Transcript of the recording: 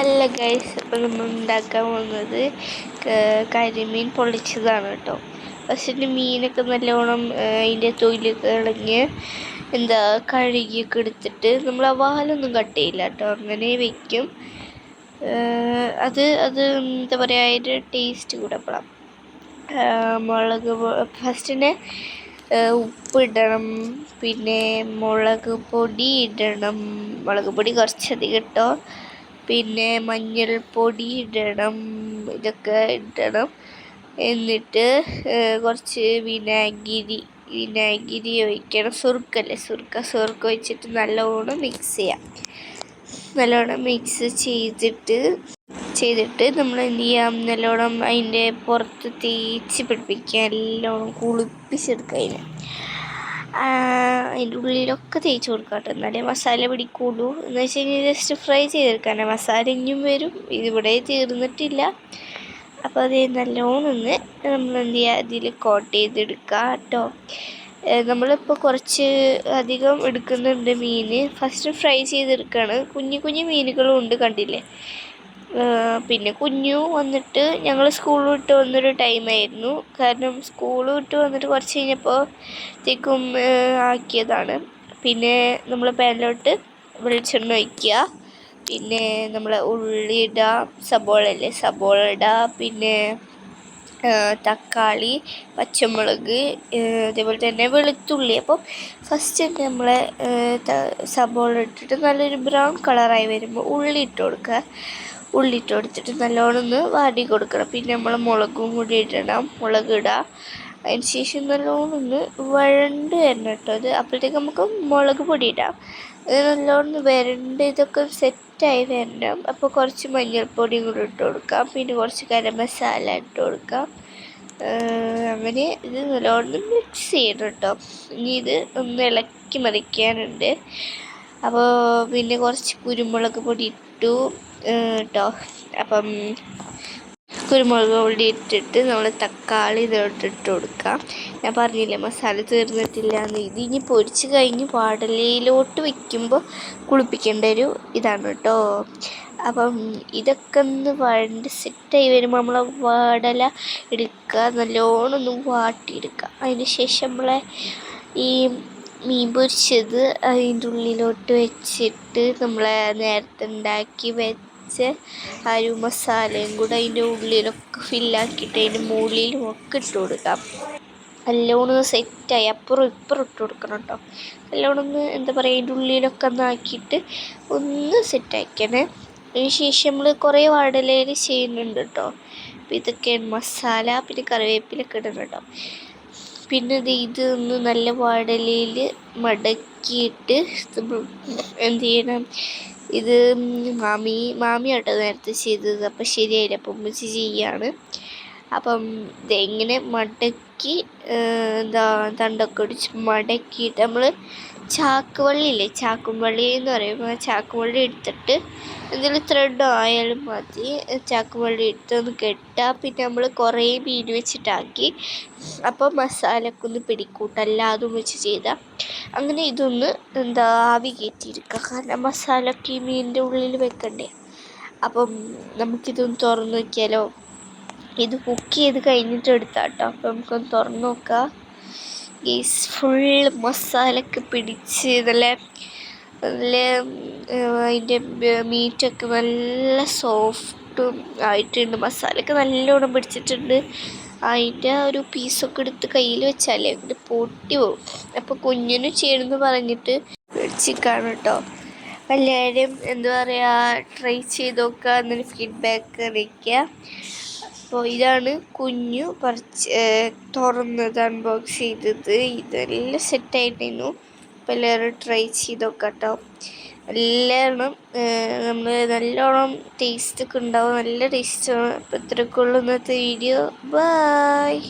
അല്ല ഗൈസ് അപ്പം നമ്മൾ ഉണ്ടാക്കാൻ പോകുന്നത് കരിമീൻ പൊള്ളിച്ചതാണ് കേട്ടോ. പക്ഷേ മീനൊക്കെ നല്ലോണം അതിന്റെ തൊയിലൊക്കെ ഇളഞ്ഞ് എന്താ കഴുകിയൊക്കെ എടുത്തിട്ട് നമ്മൾ ആ വാലൊന്നും കട്ട് ചെയ്യില്ല കേട്ടോ. അങ്ങനെ വയ്ക്കും അത് അത് എന്താ പറയുക അതിന്റെ ടേസ്റ്റ് കൂടപ്പെടാം മുളക് ഫസ്റ്റിന് ഉപ്പിടണം പിന്നെ മുളക് പൊടി ഇടണം. മുളക് പൊടി കുറച്ചധികം ഇട്ടോ. പിന്നെ മഞ്ഞൾപ്പൊടി ഇടണം ഇതൊക്കെ ഇടണം. എന്നിട്ട് കുറച്ച് വിനാഗിരി വിനാഗിരി ഒഴിക്കണം. സുർക്കല്ലേ സുർക്ക സുർക്ക ഒഴിച്ചിട്ട് നല്ലോണം മിക്സ് ചെയ്യാം. നല്ലോണം മിക്സ് ചെയ്തിട്ട് ചെയ്തിട്ട് നമ്മൾ എന്ത് ചെയ്യാം? നല്ലോണം അതിന്റെ പുറത്ത് തേച്ച് പിടിപ്പിക്കുക. നല്ലോണം കുളിപ്പിച്ചെടുക്കുക അതിനെ. അതിന്റെ ഉള്ളിലൊക്കെ തേച്ച് കൊടുക്കുക കേട്ടോ എന്നാലേ മസാല പിടിക്കുള്ളൂ. എന്ന് വെച്ച് കഴിഞ്ഞാൽ ജസ്റ്റ് ഫ്രൈ ചെയ്തെടുക്കാൻ മസാല ഇനിയും വരും. ഇതിവിടെ തീർന്നിട്ടില്ല. അപ്പോൾ അത് നല്ലോണം നമ്മൾ എന്ത് ചെയ്യുക ഇതിൽ കോട്ട് ചെയ്തെടുക്കുക കേട്ടോ നമ്മളിപ്പോൾ കുറച്ച് അധികം എടുക്കുന്നുണ്ട് മീൻ ഫസ്റ്റ് ഫ്രൈ ചെയ്തെടുക്കുകയാണ് കുഞ്ഞു കുഞ്ഞു മീനുകളും ഉണ്ട് കണ്ടില്ലേ? പിന്നെ കുഞ്ഞു വന്നിട്ട് ഞങ്ങൾ സ്കൂൾ വിട്ട് വന്നൊരു ടൈമായിരുന്നു കാരണം സ്കൂൾ വിട്ട് വന്നിട്ട് കുറച്ച് കഴിഞ്ഞപ്പോൾ തേക്കും ആക്കിയതാണ്. പിന്നെ നമ്മൾ പാനിലോട്ട് വെളിച്ചെണ്ണ ഒഴിക്കുക. പിന്നെ നമ്മൾ ഉള്ളി ഇടുക സബോള അല്ലേ സബോള ഇടുക പിന്നെ തക്കാളി പച്ചമുളക് അതേപോലെ തന്നെ വെളുത്തുള്ളി. അപ്പം ഫസ്റ്റ് തന്നെ നമ്മൾ സബോള ഇട്ടിട്ട് നല്ലൊരു ബ്രൗൺ കളറായി വരുമ്പോൾ ഉള്ളി ഇട്ട് കൊടുക്കുക. ഉള്ളിട്ട് കൊടുത്തിട്ട് നല്ലോണം ഒന്ന് വാടി കൊടുക്കണം. പിന്നെ നമ്മൾ മുളകും കൂടി ഇടണം. മുളക് ഇടുക അതിന് ശേഷം നല്ലോണം ഒന്ന് വഴണ്ട് വരണം കേട്ടോ അത്. അപ്പോഴത്തേക്ക് നമുക്ക് മുളക് പൊടി ഇടാം. അത് നല്ലോണം വരണ്ട് ഇതൊക്കെ സെറ്റായി വരണം. അപ്പോൾ കുറച്ച് മഞ്ഞൾപ്പൊടിയും കൂടി ഇട്ട് കൊടുക്കാം. പിന്നെ കുറച്ച് ഗരം മസാല ഇട്ട് കൊടുക്കാം. അങ്ങനെ ഇത് നല്ലോണം മിക്സ് ചെയ്യണം കേട്ടോ. ഇനി ഇത് ഒന്ന് ഇളക്കി മറിക്കാനുണ്ട്. അപ്പോൾ പിന്നെ കുറച്ച് കുരുമുളക് പൊടി ഇട്ടു. കേട്ടോ അപ്പം കുരുമുളക് പൊടി ഇട്ടിട്ട് നമ്മൾ തക്കാളി ഇതോട്ട് ഇട്ട് കൊടുക്കാം. ഞാൻ പറഞ്ഞില്ലേ മസാല തീർന്നിട്ടില്ല എന്ന് ഇത് ഇനി പൊരിച്ച് കഴിഞ്ഞ് പാടലയിലോട്ട് വെക്കുമ്പോൾ കുളിപ്പിക്കേണ്ട ഒരു ഇതാണ് കേട്ടോ അപ്പം ഇതൊക്കെ ഒന്ന് വഴണ്ട് സെറ്റായി വരുമ്പോൾ നമ്മൾ വാടല എടുക്കുക നല്ലോണം ഒന്ന് വാട്ടിയെടുക്കുക അതിന് ശേഷം നമ്മളെ ഈ മീൻ പൊരിച്ചത് അതിന്റെ ഉള്ളിലോട്ട് വെച്ചിട്ട് നമ്മൾ നേരത്തെ ഉണ്ടാക്കി വെച്ച അരി മസാലയും കൂടെ അതിന്റെ ഉള്ളിലൊക്കെ ഫില്ലാക്കിയിട്ട് അതിന്റെ മുകളിലും ഒക്കെ ഇട്ട് കൊടുക്കാം. നല്ലോണം സെറ്റായി. അപ്പുറം ഇപ്പുറം ഇട്ട് കൊടുക്കണം കേട്ടോ. നല്ലോണം ഒന്ന് എന്താ പറയുക അതിന്റെ ഉള്ളിലൊക്കെ ഒന്ന് ആക്കിയിട്ട് ഒന്ന് സെറ്റാക്കണേ അതിന് ശേഷം നമ്മൾ കുറേ വാടലയിൽ ചെയ്യുന്നുണ്ട് കേട്ടോ. അപ്പോൾ ഇതൊക്കെയാണ് മസാല പിന്നെ കറിവേപ്പിലൊക്കെ ഇടണം കേട്ടോ. പിന്നെ ഇത് ഒന്ന് നല്ല വാടലയിൽ മടക്കിയിട്ട് എന്ത് ചെയ്യണം? ഇത് മാമി മാമിയാട്ടോ നേരത്തെ ചെയ്തത്. അപ്പം ശരിയായില്ല. അപ്പം ഉമ്മച്ചി ചെയ്യാണ്. അപ്പം ഇതെങ്ങനെ മടക്കി എന്താ തണ്ടൊക്കെ ഒടിച്ച് മടക്കിയിട്ട് നമ്മൾ ചാക്കുവള്ളിയില്ലേ? ചാക്കുവള്ളി എന്ന് പറയുമ്പോൾ ചാക്കുവള്ളി എടുത്തിട്ട് എന്തെങ്കിലും ത്രെഡ് ആയാലും മതി. ചാക്കുവള്ളി എടുത്തൊന്ന് കെട്ടുക പിന്നെ നമ്മൾ കുറേ മീൻ വെച്ചിട്ടാക്കി. അപ്പോൾ മസാലയൊക്കെ ഒന്ന് പിടിക്കൂട്ട. അല്ലാതും വെച്ച് ചെയ്താൽ അങ്ങനെ ഇതൊന്ന് എന്താ ആവി കയറ്റിയിരിക്കുക കാരണം മസാലയൊക്കെ ഈ മീനിന്റെ ഉള്ളിൽ വെക്കണ്ടേ. അപ്പം നമുക്കിതൊന്ന് തുറന്ന് നോക്കിയാലോ? ഇത് കുക്ക് ചെയ്ത് കഴിഞ്ഞിട്ട് എടുത്താട്ടോ അപ്പം നമുക്കൊന്ന് തുറന്ന് നോക്കാം. ഗീസ് ഫുൾ മസാലയൊക്കെ പിടിച്ച് നല്ല നല്ല അതിന്റെ മീറ്റൊക്കെ നല്ല സോഫ്റ്റും ആയിട്ടുണ്ട്. മസാലയൊക്കെ നല്ലോണം പിടിച്ചിട്ടുണ്ട്. അതിന്റെ ഒരു പീസൊക്കെ എടുത്ത് കയ്യിൽ വെച്ചാലേ അങ്ങോട്ട് പൊട്ടി പോകും. അപ്പോൾ കുഞ്ഞിന് ചെയ്യണമെന്ന് പറഞ്ഞിട്ട് മേടിച്ചിക്കാണ് കേട്ടോ. എല്ലാവരും എന്താ പറയുക ട്രൈ ചെയ്ത് നോക്കുക എന്നൊരു ഫീഡ്ബാക്ക് അറിയിക്കുക അപ്പോൾ ഇതാണ് കുഞ്ഞു പറിച്ച് തുറന്നത് അൺബോക്സ് ചെയ്തത്. ഇതെല്ലാം സെറ്റായിട്ടിരുന്നു അപ്പോൾ എല്ലാവരും ട്രൈ ചെയ്ത് നോക്കട്ടോ. എല്ലാവരും നമ്മൾ നല്ലോണം ടേസ്റ്റൊക്കെ ഉണ്ടാവും. നല്ല ടേസ്റ്റാണ് അപ്പോൾ ഇത്രയൊക്കെ ഉള്ളൂ ഇന്നത്തെ വീഡിയോ ബായ്